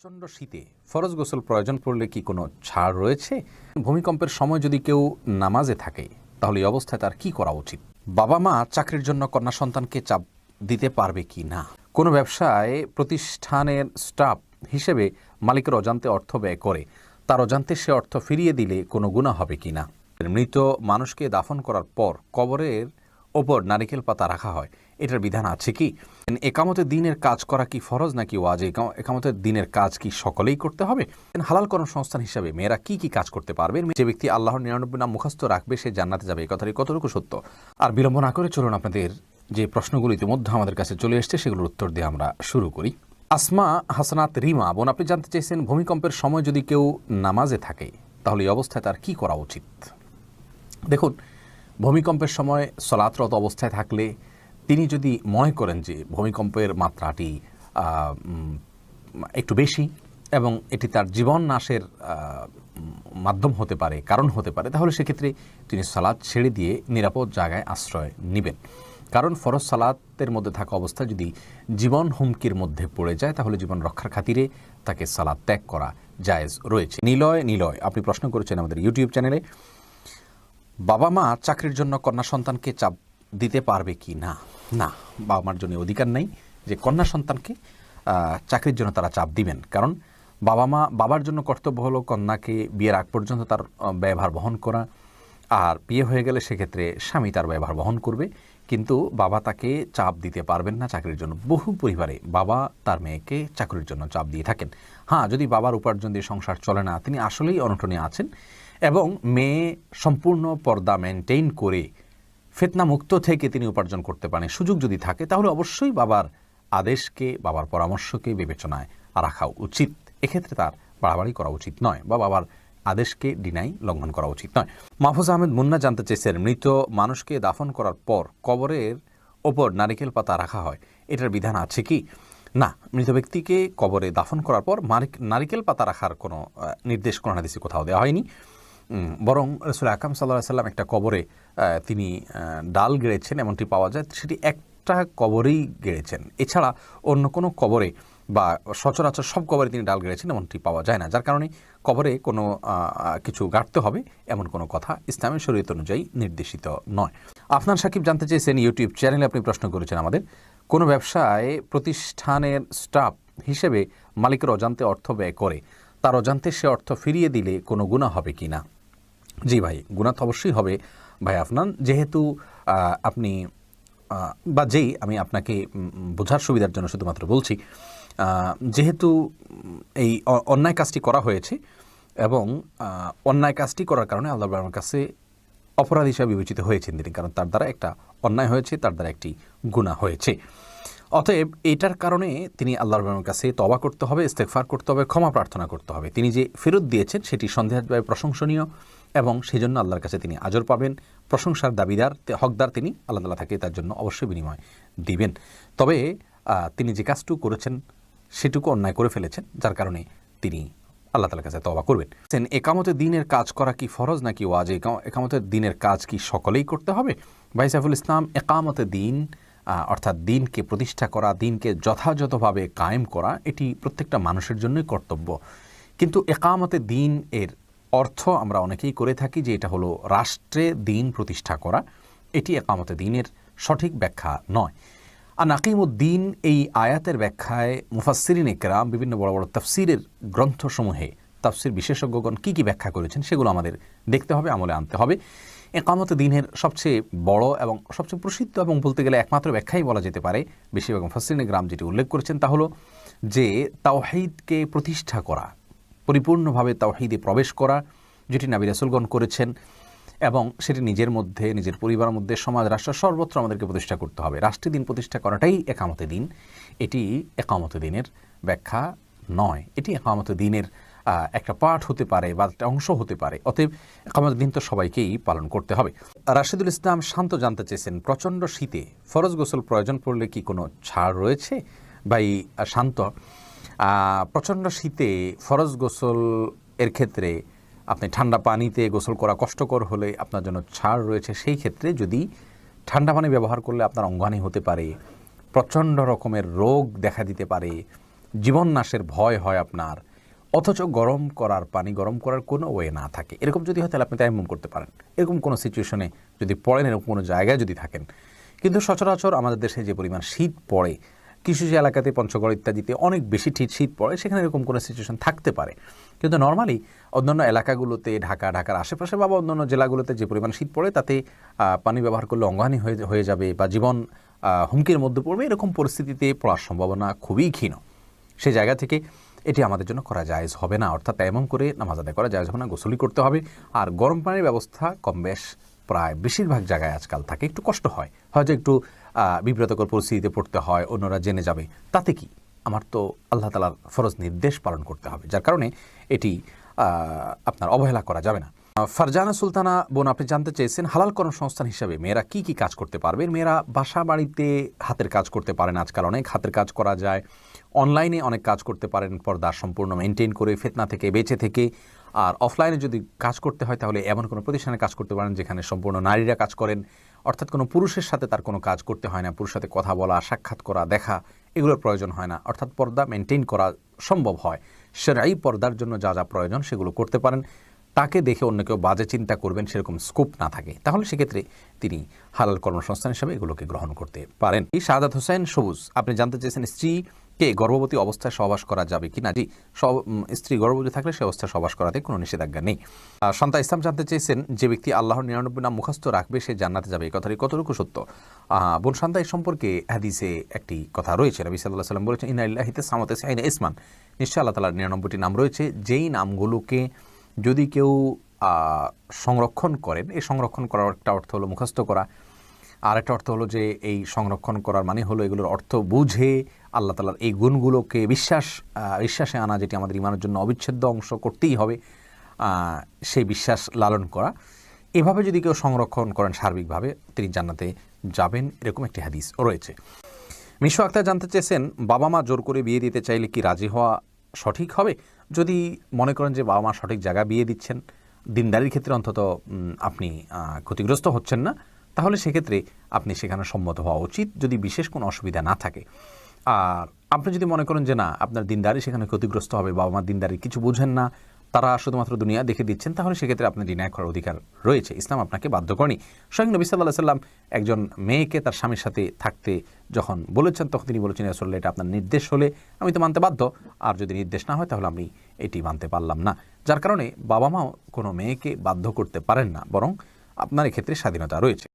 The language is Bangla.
প্রচণ্ড শীতে ফরজ গোসল প্রয়োজন পড়লে কি কোনো ছাড় রয়েছে? ভূমিকম্পের সময় যদি কেউ নামাজে থাকে, তাহলে এই অবস্থায় তার কি করা উচিত? বাবা মা চাকরির জন্য কন্যা সন্তানকে চাপ দিতে পারবে কি না? কোনো ব্যবসায় প্রতিষ্ঠানের স্টাফ হিসেবে মালিকের অজান্তে অর্থ ব্যয় করে, তার অজান্তে সে অর্থ ফিরিয়ে দিলে কোনো গুণা হবে কি না? মৃত মানুষকে দাফন করার পর কবরের ওপর নারিকেল পাতা রাখা হয়। এটার বিধান আছে কি? একামতের দিনের কাজ করা কি ফরজ নাকি ওয়াজ? একামতের দিনের কাজ কি সকলেই করতে হবে? হালাল কর্মসংস্থান হিসাবে মেয়েরা কি কি কাজ করতে পারবে? যে ব্যক্তি আল্লাহর নিরানব্বই নাম মুখস্থ রাখবে, সে জান্নাতে যাবে। এই কথাটি কতটুকু সত্য? আর বিলম্ব না করে চলুন আপনাদের যে প্রশ্নগুলো ইতিমধ্যে আমাদের কাছে চলে এসছে, সেগুলোর উত্তর দিয়ে আমরা শুরু করি। আসমা হাসনাত রিমা, বোন, আপনি জানতে চাইছেন ভূমিকম্পের সময় যদি কেউ নামাজে থাকে, তাহলে এই অবস্থায় তার কি করা উচিত? দেখুন, ভূমিকম্পের সময় সলাতরত অবস্থায় থাকলে তিনি যদি মনে করেন যে ভূমিকম্পের মাত্রাটি একটু বেশি এবং এটি তার জীবন নাশের মাধ্যম হতে পারে, কারণ হতে পারে, তাহলে সেক্ষেত্রে তিনি সালাদ ছেড়ে দিয়ে নিরাপদ জায়গায় আশ্রয় নেবেন। কারণ ফরজ সালাতের মধ্যে থাকা অবস্থা যদি জীবন হুমকির মধ্যে পড়ে যায়, তাহলে জীবন রক্ষার খাতিরে তাকে সালাদ ত্যাগ করা জায়েজ রয়েছে। নিলয় নিলয়, আপনি প্রশ্ন করেছেন আমাদের ইউটিউব চ্যানেলে, বাবা মা চাকরির জন্য কন্যা সন্তানকে চাপ দিতে পারবে কি না? না বাবা মার জন্য অধিকার নেই যে কন্যা সন্তানকে চাকরির জন্য তারা চাপ দিবেন। কারণ বাবা মা বাবার জন্য কর্তব্য হলো কন্যাকে বিয়ের আগ পর্যন্ত তার ব্যয়ভার বহন করা। আর বিয়ে হয়ে গেলে সেক্ষেত্রে স্বামী তার ব্যয়ভার বহন করবে। কিন্তু বাবা তাকে চাপ দিতে পারবেন না চাকরির জন্য। বহু পরিবারে বাবা তার মেয়েকে চাকরির জন্য চাপ দিয়ে থাকেন। হ্যাঁ যদি বাবার উপার্জন দিয়ে সংসার চলে না, তিনি আসলেই অনটনে আছেন। এবং মেয়ে সম্পূর্ণ পর্দা মেনটেইন করে ফেতনা মুক্ত থেকে তিনি উপার্জন করতে পারেন। সুযোগ যদি থাকে, তাহলে অবশ্যই বাবার আদেশকে, বাবার পরামর্শকে বিবেচনায় রাখা উচিত। এক্ষেত্রে তার বাড়াবাড়ি করা উচিত নয় বা বাবার আদেশকে ডিনাই লঙ্ঘন করা উচিত নয়। মাহফুজ আহমেদ মুন্না জানতে চেয়েছেন, মৃত মানুষকে দাফন করার পর কবরের ওপর নারিকেল পাতা রাখা হয়, এটার বিধান আছে কি? না, মৃত ব্যক্তিকে কবরে দাফন করার পর নারিকেল পাতা রাখার কোনো নির্দেশ কোরআন হাদিসে কোথাও দেওয়া হয়নি। বরং রসুল আকাম সাল্লাহ সাল্লাম একটা কবরে তিনি ডাল গেড়েছেন এমনটি পাওয়া যায়, সেটি একটা কবরেই গেড়েছেন। এছাড়া অন্য কোনো কবরে বা সচরাচর সব কবরে তিনি ডাল গেড়েছেন এমনটি পাওয়া যায় না, যার কারণে কবরে কোনো কিছু গাঁটতে হবে এমন কোনো কথা ইসলামের শরীয়ত অনুযায়ী নির্দেশিত নয়। আফনান সাকিব জানতে চেয়েছেন, ইউটিউব চ্যানেলে আপনি প্রশ্ন করেছেন আমাদের, কোনো ব্যবসায় প্রতিষ্ঠানের স্টাফ হিসেবে মালিকের অজান্তে অর্থ ব্যয় করে, তার অজান্তে সে অর্থ ফিরিয়ে দিলে কোনো গুণা হবে কি না জি ভাই গুণা তো অবশ্যই হবে। ভাই আফনান, যেহেতু আপনি বা যেই আমি আপনাকে বোঝার সুবিধার জন্য শুধুমাত্র বলছি যেহেতু এই অন্যায় কাজটি করা হয়েছে এবং অন্যায় কাজটি করার কারণে আল্লাহ আমার কাছে অপরাধ হিসাবে বিবেচিত হয়েছেন তিনি, কারণ তার দ্বারা একটা অন্যায় হয়েছে, তার দ্বারা একটি গুণা হয়েছে। অতএব এটার কারণে তিনি আল্লাহর রহমানের কাছে তবা করতে হবে ইস্তেকফার করতে হবে, ক্ষমা প্রার্থনা করতে হবে। তিনি যে ফেরত দিয়েছেন, সেটি সন্দেহভাবে প্রশংসনীয়। এবং সেই জন্য আল্লাহর কাছে তিনি আজর পাবেন। প্রশংসার দাবিদার হকদার তিনি আল্লাহ তালা তাকে তার জন্য অবশ্যই বিনিময় দিবেন। তবে তিনি যে কাজটুকু করেছেন, সেটুকু অন্যায় করে ফেলেছেন, যার কারণে তিনি আল্লাহ তালার কাছে তবা করবেন। সেন, একামতের দিনের কাজ করা কি ফরজ নাকি ওয়াজ একা- একামতের দিনের কাজ কি সকলেই করতে হবে? ভাই সাইফুল ইসলাম, একামতের দিন অর্থাৎ দিনকে প্রতিষ্ঠা করা, দিনকে যথাযথভাবে কায়েম করা, এটি প্রত্যেকটা মানুষের জন্যই কর্তব্য। কিন্তু একামতে দিন এর অর্থ আমরা অনেকেই করে থাকি যে এটা হলো রাষ্ট্রে দিন প্রতিষ্ঠা করা। এটি একামতে দিনের সঠিক ব্যাখ্যা নয়। আর নাকিমুদ্দিন এই আয়াতের ব্যাখ্যায় মুফাসসিরিন একরাম বিভিন্ন বড় বড় তাফসিরের গ্রন্থসমূহে তাফসির বিশেষজ্ঞগণ কী কী ব্যাখ্যা করেছেন সেগুলো আমাদের দেখতে হবে, আমলে আনতে হবে। একামত দিনের সবচেয়ে বড় এবং সবচেয়ে প্রসিদ্ধ এবং বলতে গেলে একমাত্র ব্যাখ্যাই বলা যেতে পারে বেশিরভাগ মুফাসসিরিন গ্রাম যেটি উল্লেখ করেছেন তা হলো যে তাওহিদকে প্রতিষ্ঠা করা পরিপূর্ণভাবে তাওহিদে প্রবেশ করা, যেটি নাবি রাসুলগণ করেছেন, এবং সেটি নিজের মধ্যে, নিজের পরিবারের মধ্যে, সমাজ, রাষ্ট্র সর্বত্র আমাদেরকে প্রতিষ্ঠা করতে হবে। রাষ্ট্রীয় দিন প্রতিষ্ঠা করাটাই একামতে দিন। এটি একামতে দিনের ব্যাখ্যা নয়। এটি একামতে দিনের একটা পাঠ হতে পারে বা একটা অংশ হতে পারে। অতএব একামত দিন তো সবাইকেই পালন করতে হবে। রাশিদুল ইসলাম শান্ত জানতে চেয়েছেন, প্রচণ্ড শীতে ফরজ গোসল প্রয়োজন পড়লে কি কোনো ছাড় রয়েছে? বা এই শান্ত প্রচণ্ড শীতে ফরজ গোসল এর ক্ষেত্রে আপনি ঠান্ডা পানিতে গোসল করা কষ্টকর হলে আপনার জন্য ছাড় রয়েছে। সেই ক্ষেত্রে যদি ঠান্ডা পানি ব্যবহার করলে আপনার অঙ্গানি হতে পারে, প্রচণ্ড রকমের রোগ দেখা দিতে পারে জীবন নাশের ভয় হয় আপনার, অথচ গরম করার পানি গরম করার কোনো ওয়ে না থাকে। এরকম যদি হয় তাহলে আপনি তাইমুম করতে পারেন। এরকম কোনো সিচুয়েশনে যদি পড়েন, এরকম কোনো জায়গায় যদি থাকেন। কিন্তু সচরাচর আমাদের দেশে যে পরিমাণ শীত পড়ে কিছু কিছু এলাকাতে পঞ্চগড় ইত্যাদিতে অনেক বেশি ঠিক শীত পড়ে, সেখানে এরকম কোনো সিচুয়েশন থাকতে পারে। কিন্তু নর্মালি অন্যান্য এলাকাগুলোতে, ঢাকা, ঢাকার আশেপাশে বা অন্যান্য জেলাগুলোতে যে পরিমাণ শীত পড়ে, তাতে পানি ব্যবহার করলে অঙ্গহানি হয়ে হয়ে যাবে বা জীবন হুমকির মধ্যে পড়বে, এরকম পরিস্থিতিতে পড়ার সম্ভাবনা খুবই ক্ষীণ সেই জায়গা থেকে এটি আমাদের জন্য করা জায়েজ হবে না। অর্থাৎ এমন করে নামাজ আদায় করা জায়েজ হবে না গোসলি করতে হবে। আর গরম পানির ব্যবস্থা কম বেশ, প্রায় বেশিরভাগ জায়গায় আজকাল থাকে, একটু কষ্ট হয়। হয়তো একটু বিব্রতকর পরিস্থিতিতে পড়তে হয়, অন্যরা জেনে যাবে। তাতে কি? আমার তো আল্লাহ তালার ফরজ নির্দেশ পালন করতে হবে, যার কারণে এটি আপনার অবহেলা করা যাবে না। ফারজানা সুলতানা বোন, আপনি জানতে চেয়েছেন হালাল কর্মসংস্থান হিসাবে মেয়েরা কি কি কাজ করতে পারবে? মেয়েরা বাসা বাড়িতে হাতের কাজ করতে পারেন, আজকাল অনেক হাতের কাজ করা যায়। অনলাইনে অনেক কাজ করতে পারেন, পর্দা সম্পূর্ণ মেনটেন করে ফেতনা থেকে বেঁচে থেকে। আর অফলাইনে যদি কাজ করতে হয়, তাহলে এমন কোনো প্রতিষ্ঠানে কাজ করতে পারেন, যেখানে সম্পূর্ণ নারীরা কাজ করেন। অর্থাৎ কোনো পুরুষের সাথে তার কোনো কাজ করতে হয় না, পুরুষের সাথে কথা বলা, সাক্ষাৎ করা, দেখা, এগুলোর প্রয়োজন হয় না। অর্থাৎ পর্দা মেনটেন করা সম্ভব হয়। সেরাই পর্দার জন্য যা যা প্রয়োজন সেগুলো করতে পারেন। তাকে দেখে অন্য কেউ বাজে চিন্তা করবেন, সেরকম স্কোপ না থাকে। তাহলে সেক্ষেত্রে তিনি হালাল কর্মসংস্থান হিসাবে এগুলোকে গ্রহণ করতে পারেন। এই শাহাদাত হোসেন সবুজ, আপনি জানতে চেয়েছেন স্ত্রীকে গর্ভবতী অবস্থায় সহবাস করা যাবে কি না? জি, সব- স্ত্রী গর্ভবতী থাকলে সে অবস্থায় সহবাস করাতে কোনো নিষেধাজ্ঞা নেই। সন্তা ইসলাম জানতে চেয়েছেন যে ব্যক্তি আল্লাহর নিরানব্বই নাম মুখস্থ রাখবে, সে জান্নাতে যাবে। এই কথাটি কতটুকু সত্য? বোন সন্তা এই সম্পর্কে হাদিসে একটি কথা রয়েছে। রবি সাল্লাহ সাল্লাম বলেছেন ইনা ইল্লাহিতে সামাতে সাইনা ইসমান। নিশ্চয় আল্লাহ তালার নিরানব্বইটি নাম রয়েছে। যেই নামগুলোকে যদি কেউ সংরক্ষণ করেন, এই সংরক্ষণ করার একটা অর্থ হলো মুখস্থ করা। আর একটা অর্থ হলো যে এই সংরক্ষণ করার মানে হলো এগুলোর অর্থ বুঝে আল্লাহ তালার এই গুণগুলোকে বিশ্বাস বিশ্বাসে আনা, যেটি আমাদের ইমানের জন্য অবিচ্ছেদ্য অংশ করতেই হবে সেই বিশ্বাস লালন করা। এভাবে যদি কেউ সংরক্ষণ করেন সার্বিকভাবে, তিনি জান্নাতে যাবেন, এরকম একটি হাদিস রয়েছে। মিশু আক্তার জানতে চেয়েছেন, বাবা মা জোর করে বিয়ে দিতে চাইলে কি রাজি হওয়া সঠিক হবে? যদি মনে করেন যে বাবা মা সঠিক জায়গা বিয়ে দিচ্ছেন, দিনদারির ক্ষেত্রে অন্তত আপনি ক্ষতিগ্রস্ত হচ্ছেন না তাহলে সেক্ষেত্রে আপনি সেখানে সম্মত হওয়া উচিত যদি বিশেষ কোনো অসুবিধা না থাকে। আর আপনি যদি মনে করেন যে না, আপনার দিনদারি সেখানে ক্ষতিগ্রস্ত হবে, বাবা মা দিনদারি কিছু বুঝেন না, তারা শুধুমাত্র দুনিয়া দেখে দিচ্ছেন, তাহলে সেক্ষেত্রে আপনি ডিনায় করার অধিকার রয়েছে। ইসলাম আপনাকে বাধ্য করেনি। স্বয়ং নবী সাল্লাহ সাল্লাম একজন মেয়েকে তার স্বামীর সাথে থাকতে যখন বলেছেন, তখন তিনি বলেছেন আসলে এটা আপনার নির্দেশ হলে আমি তো মানতে বাধ্য। আর যদি নির্দেশ না হয়, তাহলে আমি এটি মানতে পারলাম না। যার কারণে বাবা মাও কোনো মেয়েকে বাধ্য করতে পারেন না, বরং আপনার এক্ষেত্রে স্বাধীনতা রয়েছে।